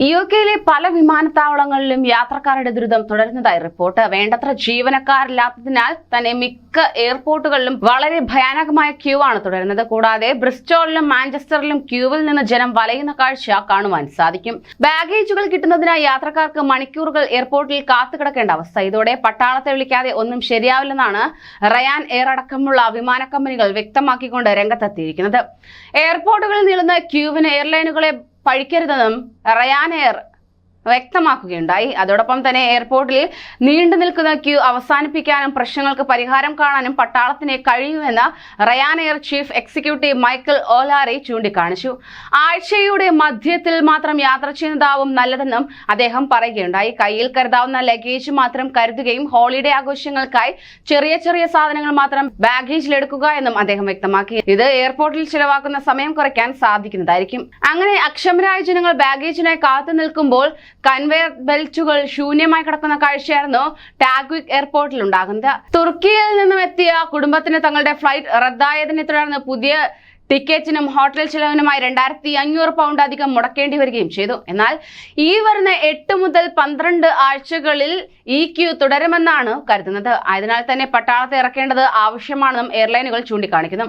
U കെയിലെ പല വിമാനത്താവളങ്ങളിലും യാത്രക്കാരുടെ ദുരിതം തുടരുന്നതായി റിപ്പോർട്ട്. വേണ്ടത്ര ജീവനക്കാരില്ലാത്തതിനാൽ തന്നെ മിക്ക എയർപോർട്ടുകളിലും വളരെ ഭയാനകമായ ക്യൂ ആണ് തുടരുന്നത്. കൂടാതെ ബ്രിസ്റ്റോളിലും മാഞ്ചസ്റ്ററിലും ക്യൂവിൽ നിന്ന് ജനം വലയുന്ന കാഴ്ച കാണുവാൻ സാധിക്കും. ബാഗേജുകൾ കിട്ടുന്നതിനായി യാത്രക്കാർക്ക് മണിക്കൂറുകൾ എയർപോർട്ടിൽ കാത്തുകിടക്കേണ്ട അവസ്ഥ. ഇതോടെ പട്ടാളത്തെ വിളിക്കാതെ ഒന്നും ശരിയാവില്ലെന്നാണ് റയാൻ എയർ അടക്കമുള്ള വിമാന കമ്പനികൾ വ്യക്തമാക്കിക്കൊണ്ട് രംഗത്തെത്തിയിരിക്കുന്നത്. എയർപോർട്ടുകളിൽ നീളുന്ന ക്യൂവിന് എയർലൈനുകളെ പഴിക്കരുതെന്നും റയാൻ എയർ വ്യക്തമാക്കുകയുണ്ടായി. അതോടൊപ്പം തന്നെ എയർപോർട്ടിൽ നീണ്ടു നിൽക്കുന്ന ക്യൂ അവസാനിപ്പിക്കാനും പ്രശ്നങ്ങൾക്ക് പരിഹാരം കാണാനും പട്ടാളത്തിന് കഴിയുമെന്ന് Ryanair chief executive Michael O'Leary ചൂണ്ടിക്കാണിച്ചു. ആഴ്ചയുടെ മധ്യത്തിൽ മാത്രം യാത്ര ചെയ്യുന്നതാവും നല്ലതെന്നും അദ്ദേഹം പറയുകയുണ്ടായി. കയ്യിൽ കരുതാവുന്ന ലഗേജ് മാത്രം കരുതുകയും ഹോളിഡേ ആഘോഷങ്ങൾക്കായി ചെറിയ ചെറിയ സാധനങ്ങൾ മാത്രം ബാഗേജിലെടുക്കുക എന്നും അദ്ദേഹം വ്യക്തമാക്കി. ഇത് എയർപോർട്ടിൽ ചിലവാക്കുന്ന സമയം കുറയ്ക്കാൻ സാധിക്കുന്നതായിരിക്കും. അങ്ങനെ അക്ഷമരായ ജനങ്ങൾ ബാഗേജിനായി കാത്തു നിൽക്കുമ്പോൾ കൺവെയർ ബെൽറ്റുകൾ ശൂന്യമായി കിടക്കുന്ന കാഴ്ചയായിരുന്നു ടാഗ്വിക് എയർപോർട്ടിൽ ഉണ്ടാകുന്നത് തുർക്കിയിൽ നിന്നും എത്തിയ കുടുംബത്തിന് തങ്ങളുടെ ഫ്ലൈറ്റ് റദ്ദായതിനെ തുടർന്ന് പുതിയ ടിക്കറ്റിനും ഹോട്ടൽ ചെലവിനുമായി രണ്ടായിരത്തി അഞ്ഞൂറ് പൗണ്ട് അധികം മുടക്കേണ്ടി വരികയും ചെയ്തു. എന്നാൽ ഈ വരുന്ന എട്ട് മുതൽ പന്ത്രണ്ട് ആഴ്ചകളിൽ ഈ ക്യൂ തുടരുമെന്നാണ് കരുതുന്നത്. ആയതിനാൽ തന്നെ പട്ടാളത്തെ ഇറക്കേണ്ടത് ആവശ്യമാണെന്നും എയർലൈനുകൾ ചൂണ്ടിക്കാണിക്കുന്നു.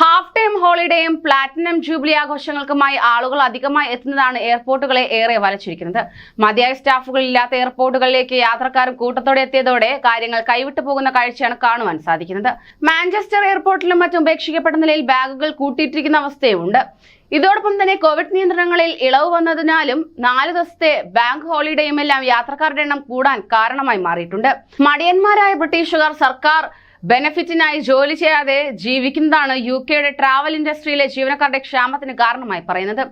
ഹാഫ് ടൈം ഹോളിഡേയും പ്ലാറ്റിനം ജൂബിലി ആഘോഷങ്ങൾക്കുമായി ആളുകൾ അധികമായി എത്തുന്നതാണ് എയർപോർട്ടുകളെ ഏറെ വലച്ചിരിക്കുന്നത്. മതിയായ സ്റ്റാഫുകൾ ഇല്ലാത്ത എയർപോർട്ടുകളിലേക്ക് യാത്രക്കാരും കൂട്ടത്തോടെ എത്തിയതോടെ കാര്യങ്ങൾ കൈവിട്ടു പോകുന്ന കാഴ്ചയാണ് കാണുവാൻ സാധിക്കുന്നത്. മാഞ്ചസ്റ്റർ എയർപോർട്ടിലും മറ്റും ഉപേക്ഷിക്കപ്പെട്ട നിലയിൽ ബാഗുകൾ കൂട്ടിയിട്ടിരിക്കുന്ന അവസ്ഥയുമുണ്ട്. ഇതോടൊപ്പം തന്നെ കോവിഡ് നിയന്ത്രണങ്ങളിൽ ഇളവ് വന്നതിനാലും നാല് ദിവസത്തെ ബാങ്ക് ഹോളിഡേയും എല്ലാം യാത്രക്കാരുടെ എണ്ണം കൂടാൻ കാരണമായി മാറിയിട്ടുണ്ട്. മടിയന്മാരായ ബ്രിട്ടീഷുകാർ സർക്കാർ ബെനഫിറ്റിനായി ജോലി ചെയ്യാതെ ജീവിക്കുന്നതാണ് യു കെയുടെ ട്രാവൽ ഇൻഡസ്ട്രിയിലെ ജീവനക്കാരുടെ ക്ഷാമത്തിന് കാരണമായി പറയുന്നത്.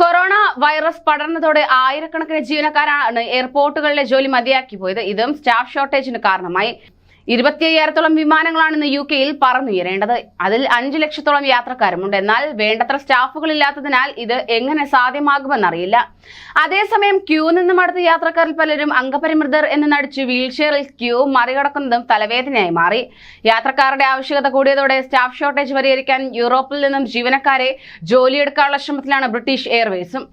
കൊറോണ വൈറസ് പടർന്നതോടെ ആയിരക്കണക്കിന് ജീവനക്കാരാണ് എയർപോർട്ടുകളിലെ ജോലി മതിയാക്കി പോയത് ഇതും സ്റ്റാഫ് ഷോർട്ടേജിന് കാരണമായി. ഇരുപത്തി അയ്യായിരത്തോളം വിമാനങ്ങളാണ് ഇന്ന് യു കെയിൽ പറന്നുയരേണ്ടത് അതിൽ അഞ്ചു ലക്ഷത്തോളം യാത്രക്കാരുമുണ്ട്. എന്നാൽ വേണ്ടത്ര സ്റ്റാഫുകൾ ഇല്ലാത്തതിനാൽ ഇത് എങ്ങനെ സാധ്യമാകുമെന്നറിയില്ല. അതേസമയം ക്യൂ നിന്നും അടുത്ത യാത്രക്കാരിൽ പലരും അംഗപരിമൃതർ എന്ന് നടിച്ച് വീൽചെയറിൽ ക്യൂ മറികടക്കുന്നതും തലവേദനയായി മാറി. യാത്രക്കാരുടെ ആവശ്യകത കൂടിയതോടെ സ്റ്റാഫ് ഷോർട്ടേജ് പരിഹരിക്കാൻ യൂറോപ്പിൽ നിന്നും ജീവനക്കാരെ ജോലിയെടുക്കാനുള്ള ശ്രമത്തിലാണ് ബ്രിട്ടീഷ് എയർവേസും.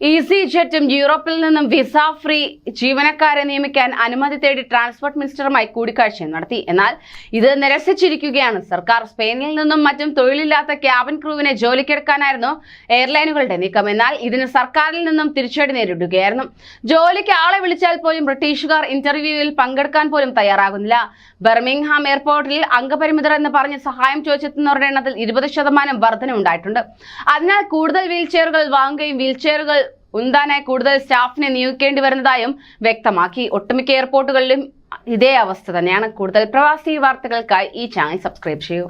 ഈസി ജെറ്റും യൂറോപ്പിൽ നിന്നും വിസ ഫ്രീ ജീവനക്കാരെ നിയമിക്കാൻ അനുമതി തേടി ട്രാൻസ്പോർട്ട് മിനിസ്റ്ററുമായി കൂടിക്കാഴ്ച നടത്തി. എന്നാൽ ഇത് നിരസിച്ചിരിക്കുകയാണ്. സർക്കാർ സ്പെയിനിൽ നിന്നും മറ്റും തൊഴിലില്ലാത്ത ക്യാബിൻ ക്രൂവിനെ ജോലിക്കെടുക്കാനായിരുന്നു എയർലൈനുകളുടെ നീക്കം. എന്നാൽ ഇതിന് സർക്കാരിൽ നിന്നും തിരിച്ചടി നേരിടുകയായിരുന്നു. ജോലിക്ക് ആളെ വിളിച്ചാൽ പോലും ബ്രിട്ടീഷുകാർ ഇന്റർവ്യൂവിൽ പങ്കെടുക്കാൻ പോലും തയ്യാറാകുന്നില്ല. ബർമിംഗ്ഹാം എയർപോർട്ടിൽ അംഗപരിമിതർ എന്ന് പറഞ്ഞ് സഹായം ചോദിച്ചെത്തുന്നവരുടെ എണ്ണത്തിൽ ഇരുപത് ശതമാനം വർധന ഉണ്ടായിട്ടുണ്ട് അതിനാൽ കൂടുതൽ വീൽ ചെയറുകൾ വാങ്ങുകയും വീൽ ചെയറുകൾ ഉന്താനായി കൂടുതൽ സ്റ്റാഫിനെ നിയോഗിക്കേണ്ടി വരുന്നതായും വ്യക്തമാക്കി. ഒട്ടുമിക്ക എയർപോർട്ടുകളിലും ഇതേ അവസ്ഥ തന്നെയാണ്. കൂടുതൽ പ്രവാസി വാർത്തകൾക്കായി ഈ ചാനൽ സബ്സ്ക്രൈബ് ചെയ്യൂ.